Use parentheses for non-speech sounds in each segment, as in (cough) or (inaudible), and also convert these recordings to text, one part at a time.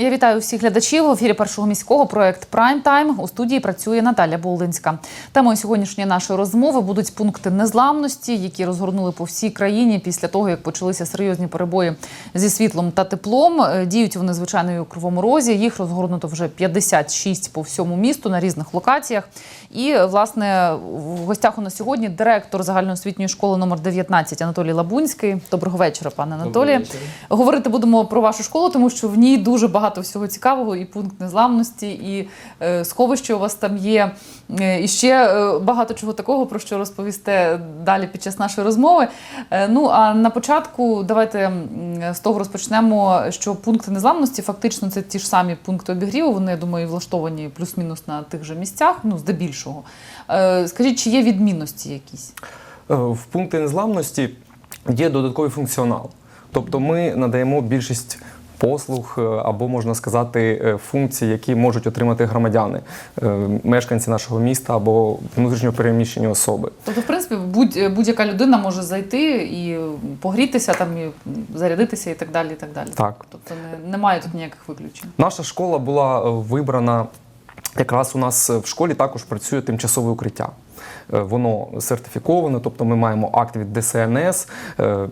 Я вітаю всіх глядачів. В ефірі першого міського проект Прайм Тайм. У студії працює Наталя Болдинська. Темою сьогоднішньої нашої розмови будуть пункти незламності, які розгорнули по всій країні після того, як почалися серйозні перебої зі світлом та теплом. Е, Діють вони звичайно у кривому розі. Їх розгорнуто вже 56 по всьому місту на різних локаціях. І власне в гостях у нас сьогодні директор загальноосвітньої школи номер 19 Анатолій Лабунський. Доброго вечора, пане Анатолію. Говорити будемо про вашу школу, тому що в ній дуже багато всього цікавого, і пункт незламності, і е, сховище у вас там є. е, І ще е, багато чого такого, про що розповісте далі під час нашої розмови. Ну а на початку давайте з того розпочнемо, що пункти незламності фактично це ті ж самі пункти обігріву. Вони, я думаю, влаштовані плюс-мінус на тих же місцях, ну здебільшого. Скажіть, чи є відмінності якісь? В пункти незламності є додатковий функціонал. Тобто ми надаємо більшість послуг е, або можна сказати е, функцій, які можуть отримати громадяни, е, мешканці нашого міста або внутрішньо переміщені особи. Тобто, в принципі, будь, будь-яка людина може зайти і погрітися там, і зарядитися і так далі. І так далі. Так. Тобто не, немає тут ніяких виключень. Наша школа була вибрана. Якраз у нас в школі також працює тимчасове укриття. Е, Воно сертифіковане, тобто ми маємо акт від ДСНС, е,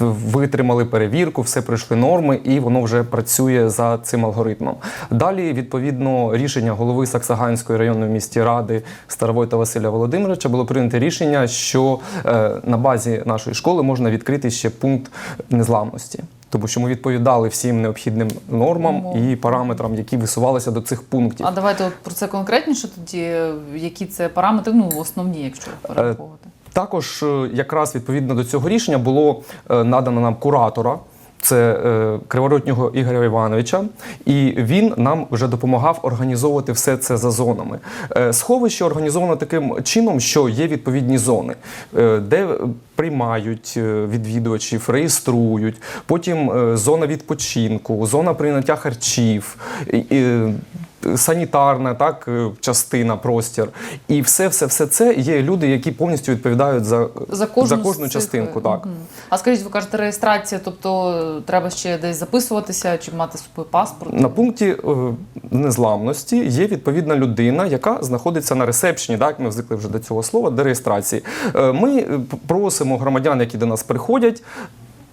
витримали перевірку, все пройшли норми, і воно вже працює за цим алгоритмом. Далі, відповідно, рішення голови Саксаганської районної міської ради Старовойта Василя Володимировича було прийнято рішення, що е, на базі нашої школи можна відкрити ще пункт незламності. Тому що ми відповідали всім необхідним нормам Умов. і параметрам, які висувалися до цих пунктів. А давайте от про це конкретніше тоді, які це параметри, ну основні, якщо перераховувати. Також е, якраз відповідно до цього рішення було е, надано нам куратора. Це е, Криворотнього Ігоря Івановича, і він нам вже допомагав організовувати все це за зонами. Е, сховище організовано таким чином, що є відповідні зони, е, де приймають е, відвідувачів, реєструють. Потім е, зона відпочинку, зона прийняття харчів. Е, і, санітарна так е, частина, простір, і все, все, все це є люди, які повністю відповідають за, За кожну, з цих, частинку. Так Мгм. А скажіть, ви кажете, реєстрація, тобто е, треба ще десь записуватися чи мати собою паспорт? на пункті е, незламності є відповідна людина, яка знаходиться на ресепшені. Так ми звикли вже до цього слова, до реєстрації. Е, Ми е, просимо громадян, які до нас приходять.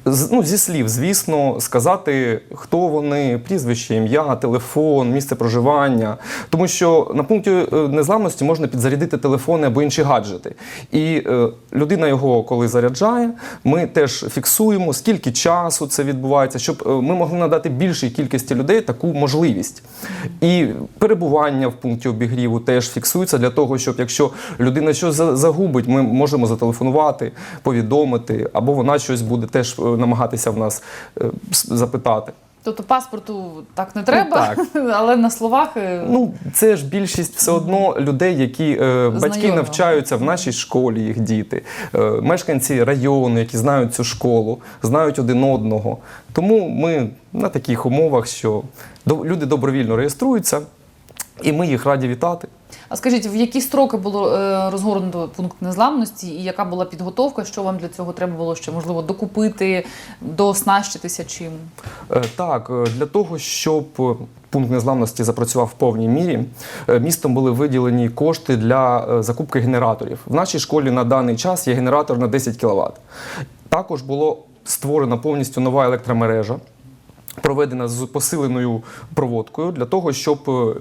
Ну, зі слів, звісно, сказати, хто вони, прізвище, ім'я, телефон, місце проживання. Тому що на пункті е, незламності можна підзарядити телефони або інші гаджети. І е, людина його, коли заряджає, ми теж фіксуємо, скільки часу це відбувається, щоб е, ми могли надати більшій кількості людей таку можливість. І перебування в пункті обігріву теж фіксується для того, щоб якщо людина щось загубить, ми можемо зателефонувати, повідомити, або вона щось буде теж е, намагатися в нас е, запитати. Тобто паспорту так не треба, так. (laughs) але на словах е, Ну, це ж більшість все одно людей, які е, батьки навчаються в нашій школі, їх діти, е, мешканці району, які знають цю школу, знають один одного. Тому ми на таких умовах, що люди добровільно реєструються, і ми їх раді вітати. А скажіть, в які строки було е, розгорнуто пункт незламності, і яка була підготовка? Що вам для цього треба було ще можливо докупити, дооснащитися чим? Е, Так, е, для того, щоб пункт незламності запрацював в повній мірі, містом були виділені кошти для закупки генераторів. В нашій школі на даний час є генератор на 10 кВт. Також було створена повністю нова електромережа. Проведена з посиленою проводкою для того, щоб е,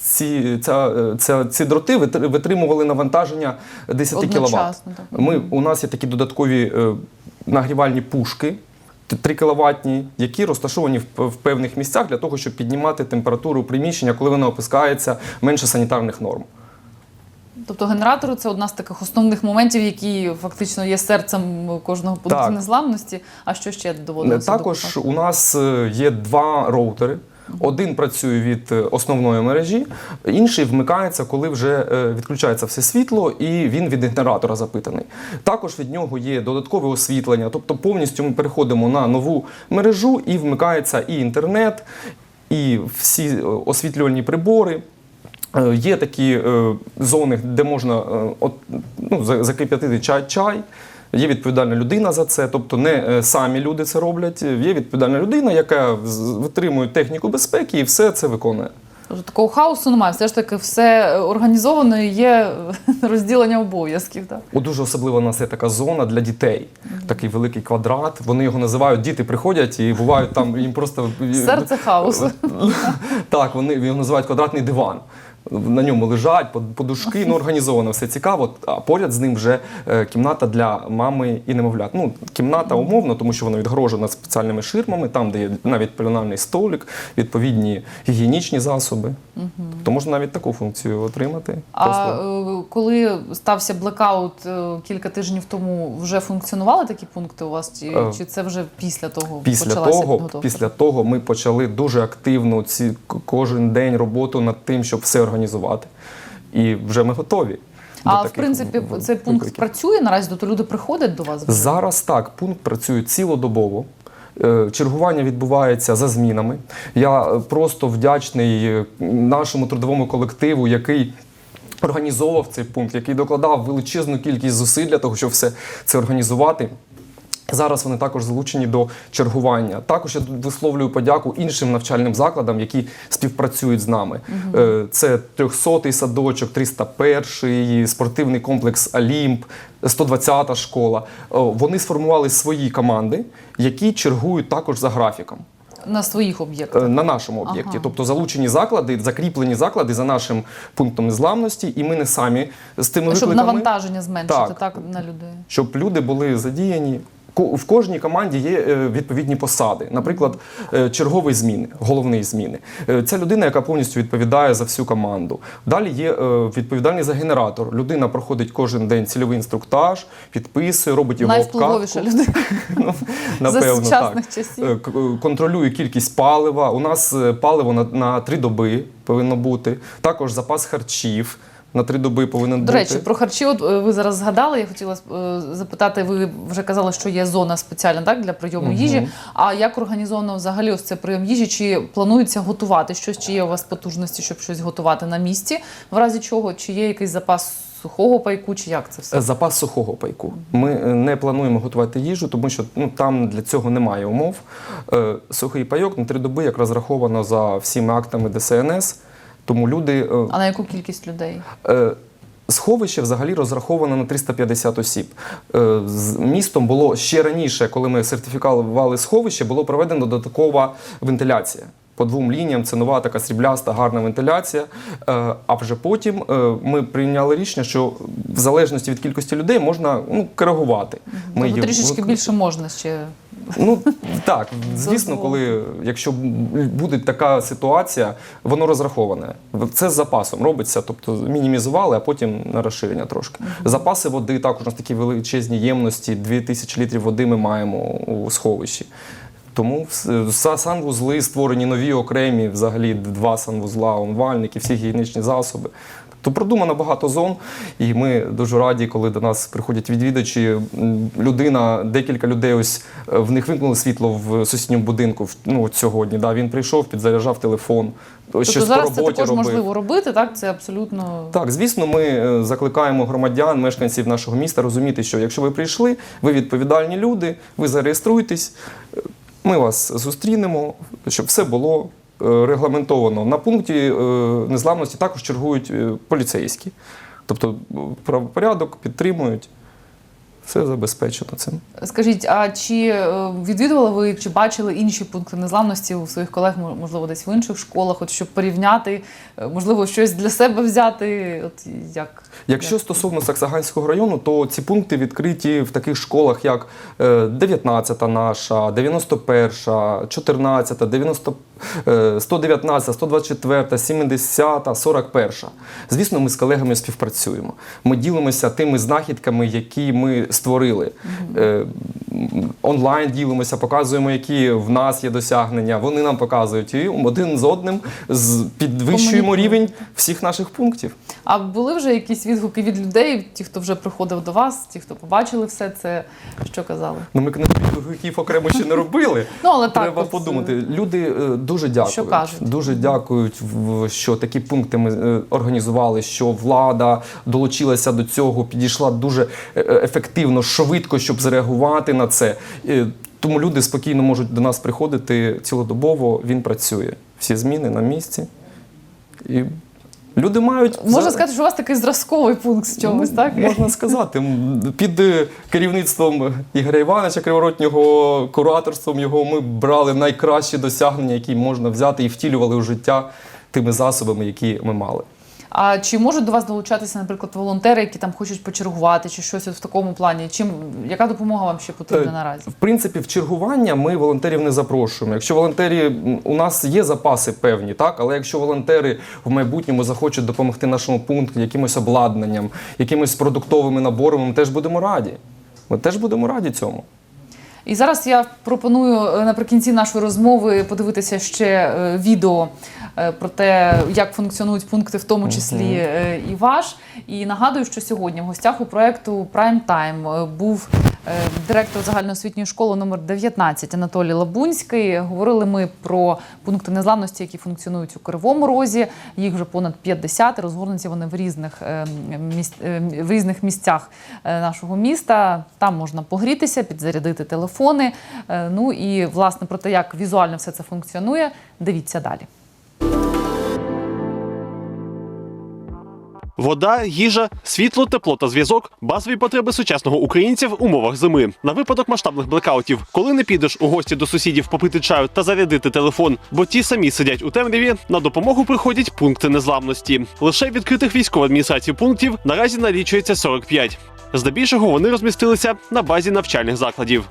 ці, ця, е, ця, ці дроти витримували навантаження 10 кВт. Ми, у нас є такі додаткові е, нагрівальні пушки. 3 кВт, які розташовані в, в певних місцях для того, щоб піднімати температуру приміщення, коли воно опускається менше санітарних норм. Тобто генератори це одна з таких основних моментів, які фактично є серцем кожного пункту незламності. А що ще доводилося? Також докупати? у нас е, є два роутери. Один працює від е, основної мережі, інший вмикається, коли вже е, відключається все світло, і він від генератора запитаний. Також від нього є додаткове освітлення, тобто повністю ми переходимо на нову мережу і вмикається і інтернет, і всі освітлювальні прибори. Е, Є такі е, зони, де можна е, от, ну, за- закип'ятити чай, чай Є відповідальна людина за це, тобто не самі люди це роблять. Є відповідальна людина, яка витримує техніку безпеки і все це виконує. Такого хаосу немає. Все ж таки, все організовано і є (laughs) розділення обов'язків. Так? О, дуже особливо у нас є така зона для дітей. Такий великий квадрат. Вони його називають діти приходять і бувають там їм просто Серце хаосу. (laughs) Так, вони його називають квадратний диван. На ньому лежать подушки, ну організовано все цікаво. А поряд з ним вже е, кімната для мами і немовлят. Ну, кімната умовно, тому що вона відгорожена спеціальними ширмами, там, де є навіть пеленальний столик, відповідні гігієнічні засоби. То можна навіть таку функцію отримати. А Просто- е, коли стався блекаут е, кілька тижнів тому, вже функціонували такі пункти у вас? Чи, чи це вже після того Після почалася того, підготовка? після того ми почали дуже активно ці кожен день роботу над тим, щоб все організувати. І вже ми готові. А в принципі, в- цей пункт викликів. працює наразі, тобто люди приходять до вас? вже? Зараз так, пункт працює цілодобово. Е, Чергування відбувається за змінами. Я е, просто вдячний е, нашому трудовому колективу, який організовував цей пункт, який докладав величезну кількість зусиль для того, щоб все це організувати. Зараз вони також залучені до чергування. Також я висловлюю подяку іншим навчальним закладам, які співпрацюють з нами. Е, Це 300-й садочок, 301-й, спортивний комплекс Алімп, 120-та школа. Е, Вони сформували свої команди, які чергують також за графіком. на своїх об'єктах. Е, на нашому об'єкті. Ага. Тобто залучені заклади, закріплені заклади за нашим пунктом незламності, і ми не самі з тими Щоб викликами. навантаження зменшити Так. так. на людей. щоб люди були задіяні. В кожній команді є е, відповідні посади, наприклад, е, черговий зміни, головний зміни. Е, Це людина, яка повністю відповідає за всю команду. Далі є відповідальний за генератор. Людина проходить кожен день цільовий інструктаж, підписує, робить його Найвпливовіша обкатку. людина. (laughs) Ну, напевно, так. часів. Контролює кількість палива. У нас паливо на, на три доби повинно бути. Також запас харчів на три доби повинен До бути. речі, про харчі, от е, ви зараз згадали. Я хотіла е, запитати. Ви вже казали, що є зона спеціальна так для прийому Мгм. їжі. А як організовано взагалі ось це прийом їжі? Чи планується готувати щось? Чи є у вас потужності, щоб щось готувати на місці? В разі чого? Чи є якийсь запас сухого пайку? Чи як це все? Е, Запас сухого пайку. Ми не плануємо готувати їжу, тому що ну, там для цього немає умов. Сухий пайок на три доби як розраховано за всіма актами ДСНС. Тому люди. е, А на яку кількість людей? Е, Сховище взагалі розраховано на 350 осіб. Е, З містом було ще раніше, коли ми сертифікували сховище, було проведено додаткова вентиляція. По двом лініям це нова така срібляста, гарна вентиляція. А вже потім ми прийняли рішення, що в залежності від кількості людей можна ну, коригувати. Тобто її трішечки більше можна ще. Ну так, звісно, коли якщо буде така ситуація, воно розраховане. Це з запасом робиться, тобто мінімізували, а потім на розширення трошки. Запаси води також у нас такі величезні ємності, 2000 літрів води ми маємо у сховищі. Тому санвузли створені нові окремі, взагалі два санвузла, умивальники, всі гігієнічні засоби. То продумано багато зон, і ми дуже раді, коли до нас приходять відвідувачі. М, Людина, декілька людей, ось е, в них вимкнули світло в сусідньому будинку. Ну от сьогодні. Да, він прийшов, підзаряджав телефон. Тобто щось по зараз це роботі також робив. можливо робити, так? Це абсолютно Так, звісно, ми е, закликаємо громадян, мешканців нашого міста розуміти, що якщо ви прийшли, ви відповідальні люди, ви зареєструйтесь, е, ми вас зустрінемо, щоб все було регламентовано. На пункті е, незламності також чергують е, поліцейські. Тобто е, правопорядок підтримують, все забезпечено цим. Скажіть, а чи е, відвідували ви, чи бачили інші пункти незламності у своїх колег, мо- можливо, десь в інших школах, от щоб порівняти, е, можливо, щось для себе взяти? От як? Якщо як? стосовно Саксаганського району, то ці пункти відкриті в таких школах, як е, 19 наша, 91, 14, 90, е, 119, 124, 70, 41. Звісно, ми з колегами співпрацюємо. Ми ділимося тими знахідками, які ми створили. Е, онлайн ділимося, показуємо, які в нас є досягнення. Вони нам показують і один з одним підвищуємо рівень всіх наших пунктів. А були вже якісь відгуки від людей, ті, хто вже приходив до вас, ті, хто побачили все це, що казали? Ну, ми відгуків окремо ще не робили. (laughs) Ну, але так, Треба подумати. Люди е, дуже дякують. Що кажуть? Дуже дякують, що такі пункти ми е, організували, що влада долучилася до цього, підійшла дуже е, е, швидко, щоб зреагувати на це. Е, Тому люди спокійно можуть до нас приходити цілодобово. Він працює. Всі зміни на місці. І люди мають Можна за- сказати, що у вас такий зразковий пункт з чогось, Ну, так? Можна сказати, під е, керівництвом Ігоря Івановича Криворотнього, кураторством його ми брали найкращі досягнення, які можна взяти, і втілювали у життя тими засобами, які ми мали. А чи можуть до вас долучатися, наприклад, волонтери, які там хочуть почергувати, чи щось от в такому плані? Чим яка допомога вам ще потрібна Е, наразі? В принципі, в чергування ми волонтерів не запрошуємо. Якщо волонтери у нас є запаси певні, так але якщо волонтери в майбутньому захочуть допомогти нашому пункту якимось обладнанням, якимось продуктовими наборами, ми теж будемо раді. Ми теж будемо раді цьому. І зараз я пропоную е, наприкінці нашої розмови подивитися ще е, відео е, про те, як функціонують пункти, в тому числі і ваш. І нагадую, що сьогодні в гостях у проекту Prime Time е, був директор загальноосвітньої школи номер 19 Анатолій Лабунський. Говорили ми про пункти незламності, які функціонують у Кривому Розі. Їх вже понад 50, розгорнуті вони в різних е, міс- е, в різних місцях е, нашого міста. Там можна погрітися, підзарядити телефони. Е, Ну і власне про те, як візуально все це функціонує, дивіться далі. Вода, їжа, світло, тепло та зв'язок базові потреби сучасного українця в умовах зими. На випадок масштабних блекаутів, коли не підеш у гості до сусідів попити чаю та зарядити телефон, бо ті самі сидять у темряві, на допомогу приходять пункти незламності. Лише відкритих військової адміністрації пунктів наразі налічується 45. Здебільшого вони розмістилися на базі навчальних закладів.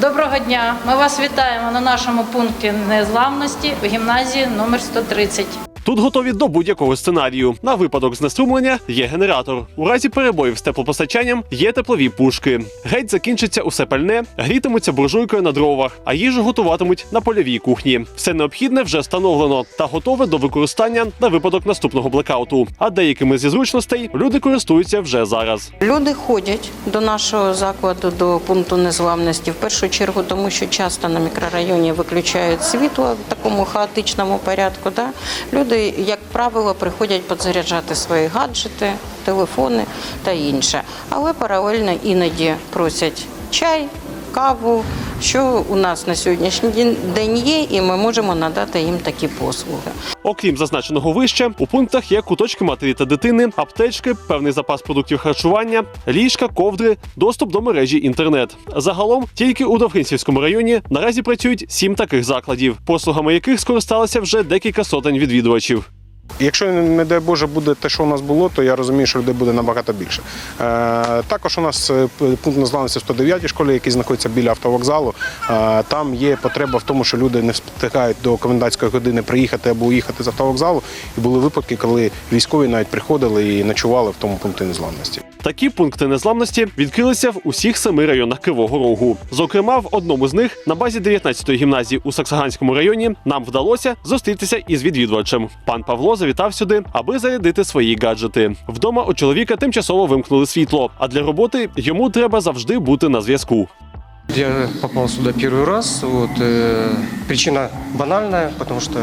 Доброго дня! Ми вас вітаємо на нашому пункті незламності в гімназії номер 130. Тут готові до будь-якого сценарію. На випадок знеструмлення є генератор. У разі перебоїв з теплопостачанням є теплові пушки. Геть закінчиться усе пальне, грітимуться буржуйкою на дровах, а їжу готуватимуть на польовій кухні. Все необхідне вже встановлено та готове до використання на випадок наступного блекауту. А деякими зі зручностей люди користуються вже зараз. Люди ходять до нашого закладу, до пункту незламності в першу чергу, тому що часто на мікрорайоні виключають світло в такому хаотичному порядку. Да? Люди, як правило, приходять підзаряджати свої гаджети, телефони та інше. Але паралельно іноді просять чай, каву, що у нас на сьогоднішній день- є, і ми можемо надати їм такі послуги. Окрім зазначеного вище, у пунктах є куточки матері та дитини, аптечки, певний запас продуктів харчування, ліжка, ковдри, доступ до мережі інтернет. Загалом тільки у Довгинцівському районі наразі працюють сім таких закладів, послугами яких скористалися вже декілька сотень відвідувачів. Якщо не дай Боже буде те, що у нас було, то я розумію, що людей буде набагато більше. Е, також у нас е, пункт незламності в 109 школі, який знаходиться біля автовокзалу. Е, там є потреба в тому, що люди не встигають до комендантської години приїхати або уїхати з автовокзалу. І були випадки, коли військові навіть приходили і ночували в тому пункті незламності. Такі пункти незламності відкрилися в усіх семи районах Кривого Рогу. Зокрема, в одному з них на базі 19-ї гімназії у Саксаганському районі нам вдалося зустрітися із відвідувачем. Пан Павло завітав сюди, аби зарядити свої гаджети. Вдома у чоловіка тимчасово вимкнули світло, а для роботи йому треба завжди бути на зв'язку. Я попал сюда первый раз. Вот, э, причина банальная, потому что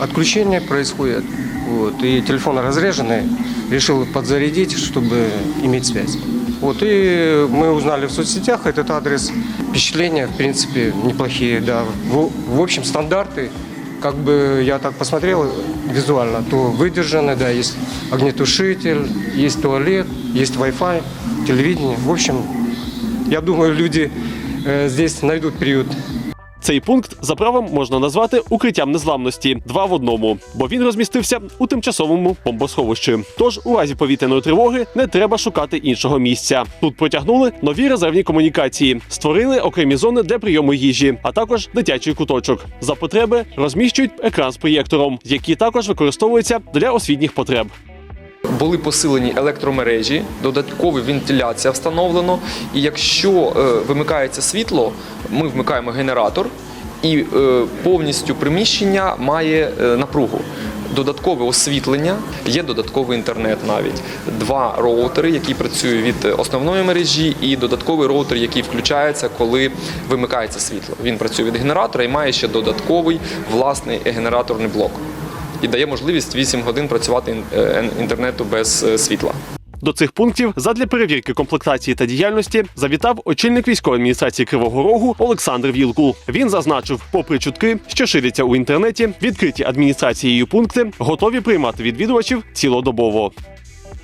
отключение происходит. Вот, и телефон разряженный. Решил подзарядить, чтобы иметь связь. Вот, и мы узнали в соцсетях этот адрес. Впечатления, в принципе, неплохие. Да. В, в общем, стандарты, как бы я так посмотрел визуально, то выдержаны, да, есть огнетушитель, есть туалет, есть Wi-Fi, телевидение. В общем, я думаю, люди э, здесь найдут приют. цей пункт за правом можна назвати укриттям незламності два в одному, бо він розмістився у тимчасовому бомбосховищі. Тож у разі повітряної тривоги не треба шукати іншого місця. Тут протягнули нові резервні комунікації, створили окремі зони для прийому їжі, а також дитячий куточок. За потреби розміщують екран з проєктором, який також використовується для освітніх потреб. Були посилені електромережі, додаткова вентиляція встановлено. І якщо е, вимикається світло, ми вмикаємо генератор, і е, повністю приміщення має е, напругу. Додаткове освітлення, є додатковий інтернет навіть. Два роутери, які працюють від основної мережі, і додатковий роутер, який включається, коли вимикається світло. Він працює від генератора і має ще додатковий власний генераторний блок. І дає можливість 8 годин працювати е, інтернету без е, світла. До цих пунктів задля перевірки комплектації та діяльності завітав очільник військової адміністрації Кривого Рогу Олександр Вілкул. Він зазначив, попри чутки, що ширяться у інтернеті, відкриті адміністрацією пункти готові приймати відвідувачів цілодобово.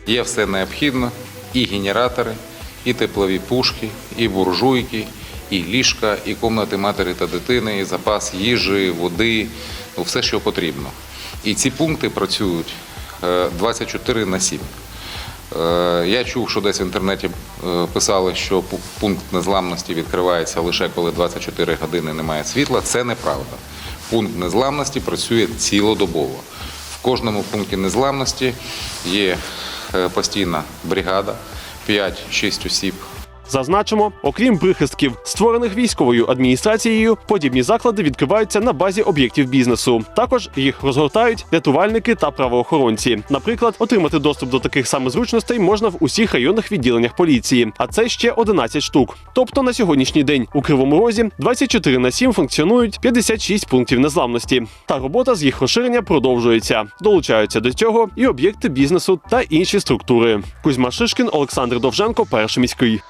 Є все необхідне, і генератори, і теплові пушки, і буржуйки, і ліжка, і комнати матері та дитини, і запас їжі, води, ну все, що потрібно. І ці пункти працюють е, 24 на 7. Е, Я чув, що десь в інтернеті е, писали, що пункт незламності відкривається лише коли 24 години немає світла. Це неправда. Пункт незламності працює цілодобово. В кожному пункті незламності є е, постійна бригада, 5-6 осіб. Зазначимо, окрім прихистків, створених військовою адміністрацією, подібні заклади відкриваються на базі об'єктів бізнесу. Також їх розгортають рятувальники та правоохоронці. Наприклад, отримати доступ до таких самих зручностей можна в усіх районних відділеннях поліції, а це ще 11 штук. Тобто на сьогоднішній день у Кривому Розі 24 на 7 функціонують 56 пунктів незламності. Та робота з їх розширення продовжується. Долучаються до цього і об'єкти бізнесу та інші структури. Кузьма Шишкін, Олександр Довженко, перший міський.